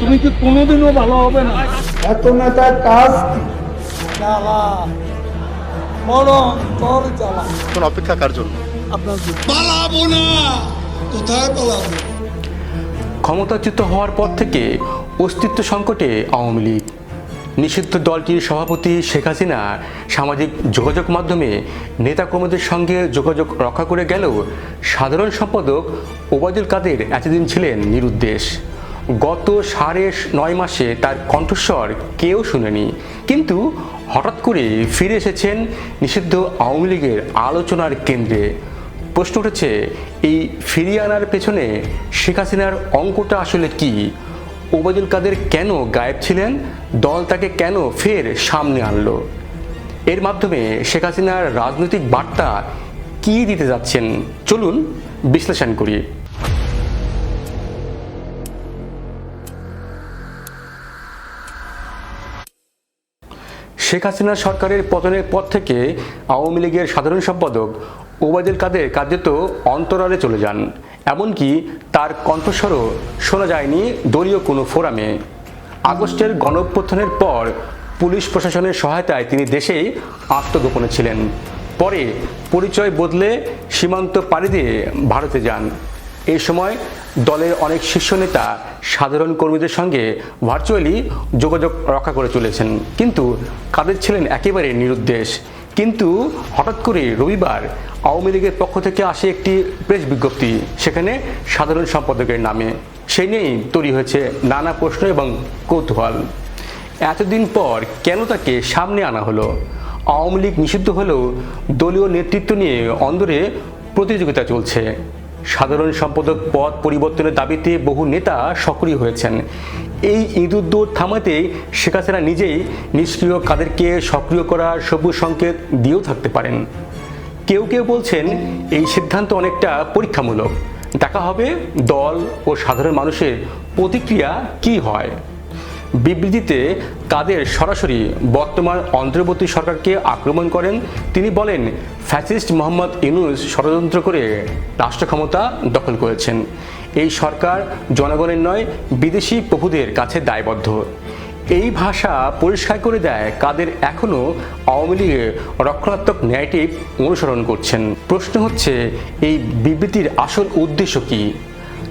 তুমি কি কোনোদিনও ভালো হবে না? এত নেতার কাজ কি? অপেক্ষা কার জন্য? আপনার পালাবো না। কোথায় পালাবো? ক্ষমতাচ্যুত হওয়ার পর থেকে অস্তিত্ব সংকটে আওয়ামী লীগ। নিষিদ্ধ দলটির সভাপতি শেখ হাসিনা সামাজিক যোগাযোগ মাধ্যমে নেতাকর্মীদের সঙ্গে যোগাযোগ রক্ষা করে গেলেও সাধারণ সম্পাদক ওবায়দুল কাদের এতদিন ছিলেন নিরুদ্দেশ। গত সাড়ে নয় মাসে তার কণ্ঠস্বর কেউ শুনেনি। কিন্তু হঠাৎ করে ফিরে এসেছেন নিষিদ্ধ আওয়ামী লীগের আলোচনার কেন্দ্রে। প্রশ্ন উঠেছে, এই ফিরিয়ে আনার পেছনে শেখ হাসিনার অঙ্কটা আসলে কি? ওবায়দুল কাদের কেন গায়েব ছিলেন? দল তাকে কেন ফের সামনে আনলো? এর মাধ্যমে শেখ হাসিনার রাজনৈতিক বার্তা কি দিতে যাচ্ছেন? চলুন বিশ্লেষণ করি। শেখ হাসিনা সরকারের পতনের পর থেকে আওয়ামী লীগের সাধারণ সম্পাদক ওবায়দুল কাদের কার্যত অন্তরালে চলে যান। এমনকি তার কণ্ঠস্বরও শোনা যায়নি দলীয় কোনো ফোরামে। আগস্টের গণঅভ্যুত্থানের পর পুলিশ প্রশাসনের সহায়তায় তিনি দেশেই আত্মগোপনে ছিলেন। পরে পরিচয় বদলে সীমান্ত পাড়ি দিয়ে ভারতে যান। এই সময় দলের অনেক শীর্ষ নেতা সাধারণ কর্মীদের সঙ্গে ভার্চুয়ালি যোগাযোগ রক্ষা করে চলেছেন। কিন্তু কাদের ছিলেন একেবারে নিরুদ্দেশ। কিন্তু হঠাৎ করে রবিবার আওয়ামী লীগের পক্ষ থেকে আসে একটি প্রেস বিজ্ঞপ্তি, সেখানে সাধারণ সম্পাদকের নামে। সেই নিয়েই তৈরি হয়েছে নানা প্রশ্ন এবং কৌতূহল। এতদিন পর কেন তাকে সামনে আনা হলো? আওয়ামী লীগ নিষিদ্ধ হলেও দলীয় নেতৃত্ব নিয়ে অন্দরে প্রতিযোগিতা চলছে। সাধারণ সম্পাদক পদ পরিবর্তনের দাবিতে বহু নেতা সক্রিয় হয়েছেন। এই ইঁদুর দৌড় থামাতে শেখ হাসিনা নিজেই নিষ্ক্রিয় কাদেরকে সক্রিয় করার সবুজ সংকেত দিয়েও থাকতে পারেন। কেউ কেউ বলছেন এই সিদ্ধান্ত অনেকটা পরীক্ষামূলক। দেখা হবে দল ও সাধারণ মানুষের প্রতিক্রিয়া কি হয়। বিবৃতিতে কাদের সরাসরি বর্তমান অন্তর্বর্তী সরকারকে আক্রমণ করেন, তিনি বলেন, ফ্যাসিস্ট মোহাম্মদ ইউনুস ষড়যন্ত্র করে রাষ্ট্র ক্ষমতা দখল করেছেন। এই সরকার জনগণের নয়, বিদেশি প্রভুদের কাছে দায়বদ্ধ। এই ভাষা পরিষ্কার করে দেয় কাদের এখনও আওয়ামী লীগের রক্ষণাত্মক ন্যারেটিভ অনুসরণ করছেন। প্রশ্ন হচ্ছে, এই বিবৃতির আসল উদ্দেশ্য কী?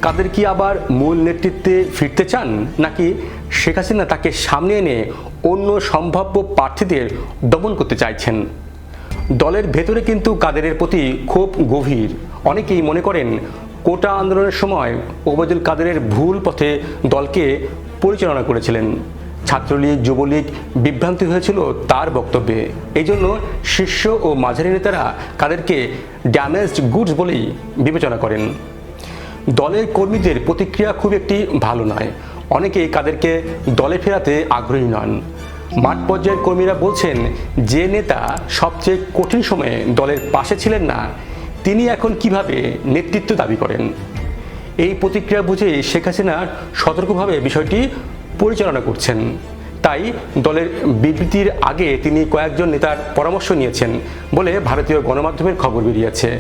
কাদের কি আবার মূল নেতৃত্বে ফিরতে চান? নাকি শেখ হাসিনা তাকে সামনে এনে অন্য সম্ভাব্য প্রার্থীদের দমন করতে চাইছেন? দলের ভেতরে কিন্তু কাদেরের প্রতি খুব গভীর। অনেকেই মনে করেন, কোটা আন্দোলনের সময় ওবায়দুল কাদেরের ভুল পথে দলকে পরিচালনা করেছিলেন। ছাত্রলীগ, যুবলীগ বিভ্রান্তি হয়েছিল তার বক্তব্যে। এই জন্য শীর্ষ ও মাঝারি নেতারা কাদেরকে ড্যামেজড গুডস বলেই বিবেচনা করেন। দলের কর্মীদের প্রতিক্রিয়া খুব একটি ভালো নয়। অনেকেই কাদেরকে দলে ফেরাতে আগ্রহী নন। মাঠ পর্যায়ের কর্মীরা বলছেন, যে নেতা সবচেয়ে কঠিন সময়ে দলের পাশে ছিলেন না, তিনি এখন কীভাবে নেতৃত্ব দাবি করেন? এই প্রতিক্রিয়া বুঝে শেখ হাসিনা সতর্কভাবে বিষয়টি পরিচালনা করছেন। তাই দলের বিবৃতির আগে তিনি কয়েকজন নেতার পরামর্শ নিয়েছেন বলে ভারতীয় গণমাধ্যমের খবর বেরিয়েছে।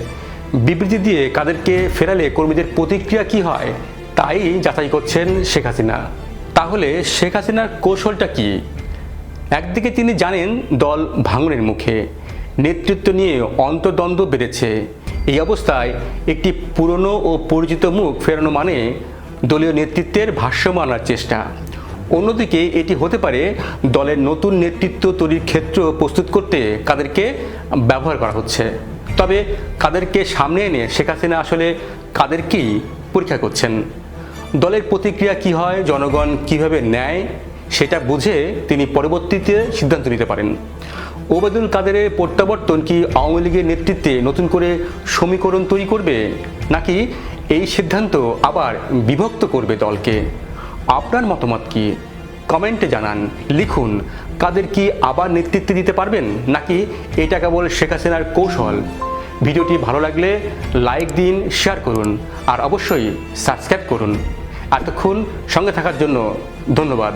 বিবৃতি দিয়ে কাদেরকে ফেরালে কর্মীদের প্রতিক্রিয়া কি হয়, তাই যাচাই করছেন শেখ হাসিনা। তাহলে শেখ হাসিনার কৌশলটা কি? একদিকে তিনি জানেন দল ভাঙনের মুখে, নেতৃত্ব নিয়ে অন্তর্দ্বন্দ্ব বেড়েছে। এই অবস্থায় একটি পুরনো ও পরিচিত মুখ ফেরানো মানে দলীয় নেতৃত্বের ভাষ্যম আনার চেষ্টা। অন্যদিকে এটি হতে পারে দলের নতুন নেতৃত্ব তৈরির ক্ষেত্র প্রস্তুত করতে কাদেরকে ব্যবহার করা হচ্ছে। তবে কাদেরকে সামনে এনে শেখ হাসিনা আসলে কাদেরকেই পরীক্ষা করছেন? দলের প্রতিক্রিয়া কি হয়? জনগণ কীভাবে নেয়? সেটা বুঝে তিনি পরবর্তীতে সিদ্ধান্ত নিতে পারেন। ওবায়দুল কাদেরের প্রত্যাবর্তন কি আওয়ামী লীগের নেতৃত্বে নতুন করে সমীকরণ তৈরি করবে? নাকি এই সিদ্ধান্ত আবার বিভক্ত করবে দলকে? আপনার মতামত কি? কমেন্টে জানান। লিখুন, কাদের কি আবার নেতৃত্বে দিতে পারবেন? নাকি এটা কেবল শেখ হাসিনার কৌশল? ভিডিওটি ভালো লাগলে লাইক দিন, শেয়ার করুন, আর অবশ্যই সাবস্ক্রাইব করুন। এতক্ষণ সঙ্গে থাকার জন্য ধন্যবাদ।